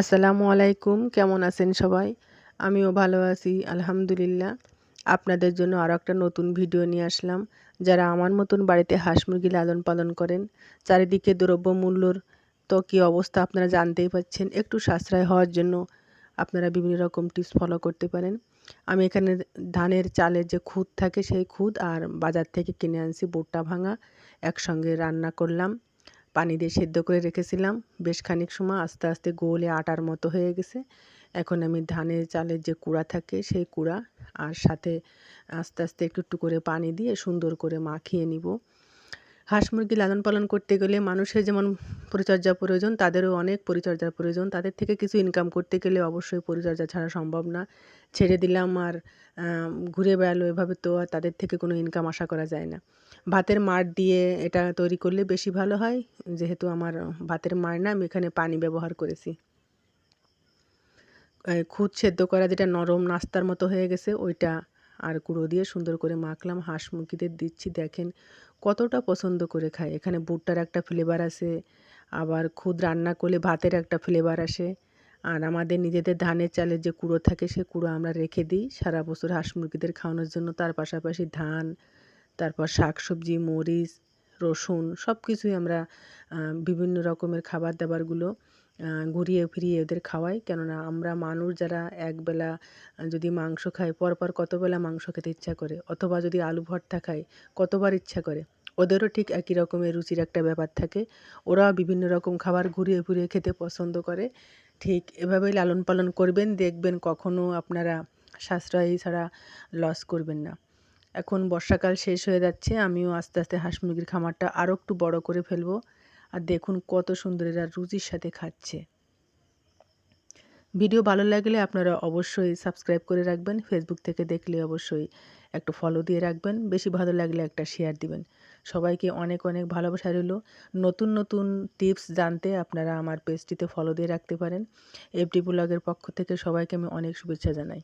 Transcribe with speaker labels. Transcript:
Speaker 1: আসসালামু আলাইকুম, কেমন আছেন সবাই? আমিও ভালো আছি, আলহামদুলিল্লাহ। আপনাদের জন্য আরও একটা নতুন ভিডিও নিয়ে আসলাম। যারা আমার মতন বাড়িতে হাঁস মুরগি লালন পালন করেন, চারিদিকে দ্রব্যমূল্যর তো কী অবস্থা আপনারা জানতেই পাচ্ছেন, একটু সাশ্রয় হওয়ার জন্য আপনারা বিভিন্ন রকম টিপস ফলো করতে পারেন। আমি এখানে ধানের চালের যে খুদ থাকে, সেই খুদ আর বাজার থেকে কিনে আনছি বোট্টা ভাঙা, একসঙ্গে রান্না করলাম। পানি দিয়ে সেদ্ধ করে রেখেছিলাম। বেশ খানিক সময় আস্তে আস্তে গোলে আটার মতো হয়ে গেছে। এখন আমি ধানের চালের যে কুড়া থাকে সেই কুড়া আর সাথে আস্তে আস্তে একটু একটু করে পানি দিয়ে সুন্দর করে মাখিয়ে নিব। হাঁস মুরগি লালন পালন করতে গেলে মানুষের যেমন পরিচর্যা প্রয়োজন, তাদেরও অনেক পরিচর্যার প্রয়োজন। তাদের থেকে কিছু ইনকাম করতে গেলে অবশ্যই পরিচর্যা ছাড়া সম্ভব না। ছেড়ে দিলাম আর ঘুরে বেড়ালো এভাবে তো আর তাদের থেকে কোনো ইনকাম আশা করা যায় না। ভাতের মাড় দিয়ে এটা তৈরি করলে বেশি ভালো হয়। যেহেতু আমার ভাতের মাড় না, আমি এখানে পানি ব্যবহার করেছি। খুদ সেদ্ধ করা যেটা নরম নাস্তার মতো হয়ে গেছে, ওইটা আর কুড়ো দিয়ে সুন্দর করে মাখলাম। হাঁস মুরগিদের দিচ্ছি, দেখেন কতটা পছন্দ করে খায়? এখানে বুটটার একটা ফ্লেভার আসে আবার খুদ রান্না করলে ভাতের একটা ফ্লেভার আসে। আর আমাদের নিজেদের ধানের চালের যে কুড়ো থাকে, সে কুড়ো আমরা রেখে দিই। সারা বছর হাঁস মুরগিদের খাওয়ানোর জন্য তার পাশাপাশি ধান, তারপর শাক সবজি মরিচ, রসুন সব কিছুই আমরা বিভিন্ন রকমের খাবার দাবারগুলো ঘুরিয়ে ফিরিয়ে ওদের খাওয়াই। কেননা আমরা মানুষ যারা একবেলা যদি মাংস খাই, পরপর কতবেলা মাংস খেতে ইচ্ছা করে? অথবা যদি আলু ভর্তা খায় কতবার ইচ্ছা করে? ওদেরও ঠিক একই রকমের রুচির একটা ব্যাপার থাকে। ওরা বিভিন্ন রকম খাবার ঘুরিয়ে ফিরিয়ে খেতে পছন্দ করে। ঠিক এভাবেই লালন পালন করবেন, দেখবেন কখনও আপনারা সাশ্রয়ী ছাড়া লস করবেন না। এখন বর্ষাকাল শেষ হয়ে যাচ্ছে, আমিও আস্তে আস্তে হাঁস মুরগির খামারটা আরও একটু বড় করে ফেলব। আর দেখুন কত সুন্দর এরা রুচির সাথে খাচ্ছে। ভিডিও ভালো লাগলে আপনারা অবশ্যই সাবস্ক্রাইব করে রাখবেন ফেসবুক থেকে দেখলে অবশ্যই একটু ফলো দিয়ে রাখবেন, বেশি ভালো লাগলে একটা শেয়ার দিবেন। সবাইকে অনেক অনেক ভালোবাসা রইল। নতুন নতুন টিপস জানতে আপনারা আমার পেজটিতে ফলো দিয়ে রাখতে পারেন। এফডি ব্লগের পক্ষ থেকে সবাইকে আমি অনেক শুভেচ্ছা জানাই।